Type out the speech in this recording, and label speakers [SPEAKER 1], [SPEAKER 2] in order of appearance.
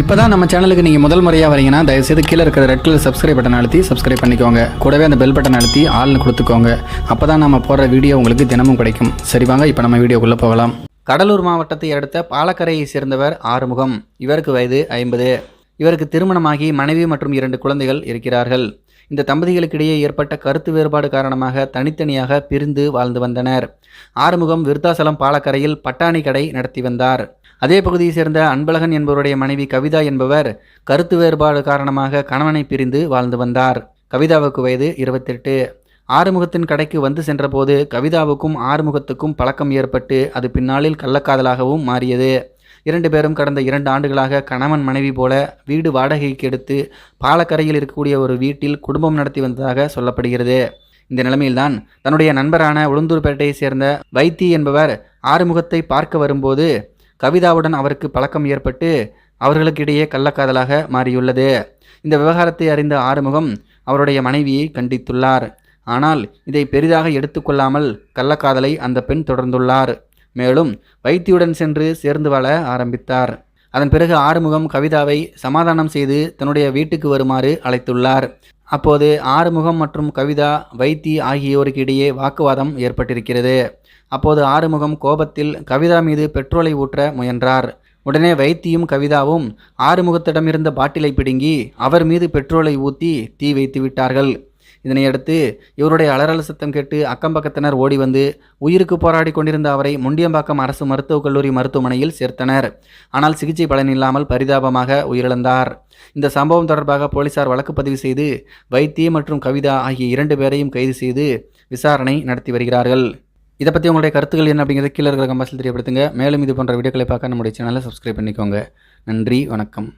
[SPEAKER 1] இப்போ தான் நம்ம சேனலுக்கு நீங்கள் முதல் முறையாக வரீங்கன்னா தயவுசெய்து கீழே இருக்கிற ரெட் கலர் சப்ஸ்கிரைப் பட்டன் அழுத்தி சப்ஸ்கிரைப் பண்ணிக்கோங்க. கூடவே அந்த பெல் பட்டன் அழுத்தி ஆள்னு கொடுத்துக்கோங்க. அப்போ தான் நம்ம போடுற வீடியோ உங்களுக்கு தினமும் கிடைக்கும். சரி வாங்க இப்போ நம்ம வீடியோக்குள்ளே போகலாம். கடலூர் மாவட்டத்தை அடுத்த பாலக்கரையை சேர்ந்தவர் ஆறுமுகம். இவருக்கு வயது ஐம்பது. இவருக்கு திருமணமாகி மனைவி மற்றும் இரண்டு குழந்தைகள் இருக்கிறார்கள். இந்த தம்பதிகளுக்கிடையே ஏற்பட்ட கருத்து வேறுபாடு காரணமாக தனித்தனியாக பிரிந்து வாழ்ந்து வந்தனர். ஆறுமுகம் விருத்தாசலம் பாலக்கரையில் பட்டாணி கடை நடத்தி வந்தார். அதே பகுதியை சேர்ந்த அன்பழகன் என்பவருடைய மனைவி கவிதா என்பவர் கருத்து வேறுபாடு காரணமாக கணவனை பிரிந்து வாழ்ந்து வந்தார். கவிதாவுக்கு வயது இருபத்தெட்டு. ஆறுமுகத்தின் கடைக்கு வந்து சென்றபோது கவிதாவுக்கும் ஆறுமுகத்துக்கும் பழக்கம் ஏற்பட்டு அது பின்னாளில் கள்ளக்காதலாகவும் மாறியது. இரண்டு பேரும் கடந்த இரண்டு ஆண்டுகளாக கணவன் மனைவி போல வீடு வாடகைக்கு எடுத்து பாலக்கரையில் இருக்கக்கூடிய ஒரு வீட்டில் குடும்பம் நடத்தி வந்ததாக சொல்லப்படுகிறது. இந்த நிலைமையில்தான் தன்னுடைய நண்பரான உளுந்தூர்பேட்டையை சேர்ந்த வைத்தி என்பவர் ஆறுமுகத்தை பார்க்க வரும்போது கவிதாவுடன் அவருக்கு பழக்கம் ஏற்பட்டு அவர்களுக்கிடையே கள்ளக்காதலாக மாறியுள்ளது. இந்த விவகாரத்தை அறிந்த ஆறுமுகம் அவருடைய மனைவியை கண்டித்துள்ளார். ஆனால் இதை பெரிதாக எடுத்துக்கொள்ளாமல் கள்ளக்காதலை அந்த பெண் தொடர்ந்துள்ளார். மேலும் வைத்தியுடன் சென்று சேர்ந்து வாழ ஆரம்பித்தார். அதன் பிறகு ஆறுமுகம் கவிதாவை சமாதானம் செய்து தன்னுடைய வீட்டுக்கு வருமாறு அழைத்துள்ளார். அப்போது ஆறுமுகம் மற்றும் கவிதா வைத்தி ஆகியோருக்கு இடையே வாக்குவாதம் ஏற்பட்டிருக்கிறது. அப்போது ஆறுமுகம் கோபத்தில் கவிதா மீது பெட்ரோலை ஊற்ற முயன்றார். உடனே வைத்தியும் கவிதாவும் ஆறுமுகத்திடமிருந்த பாட்டிலை பிடுங்கி அவர் மீது பெட்ரோலை ஊற்றி தீ வைத்து விட்டார்கள். இதனையடுத்து இவருடைய அலறல் சத்தம் கேட்டு அக்கம் பக்கத்தினர் ஓடி வந்து உயிருக்கு போராடி கொண்டிருந்த அவரை முண்டியம்பாக்கம் அரசு மருத்துவக் கல்லூரி மருத்துவமனையில் சேர்த்தனர். ஆனால் சிகிச்சை பலனில்லாமல் பரிதாபமாக உயிரிழந்தார். இந்த சம்பவம் தொடர்பாக போலீசார் வழக்கு பதிவு செய்து வைத்திய மற்றும் கவிதா ஆகிய இரண்டு பேரையும் கைது செய்து விசாரணை நடத்தி வருகிறார்கள். இதை பற்றி உங்களுடைய கருத்துக்கள் என்ன அப்படிங்கிறத கீழே இருக்கிற கம்பாசில் தெரியப்படுத்துங்க. மேலும் இது போன்ற வீடியோக்களை பார்க்க நம்முடைய சேனலை சப்ஸ்கிரைப் பண்ணிக்கோங்க. நன்றி வணக்கம்.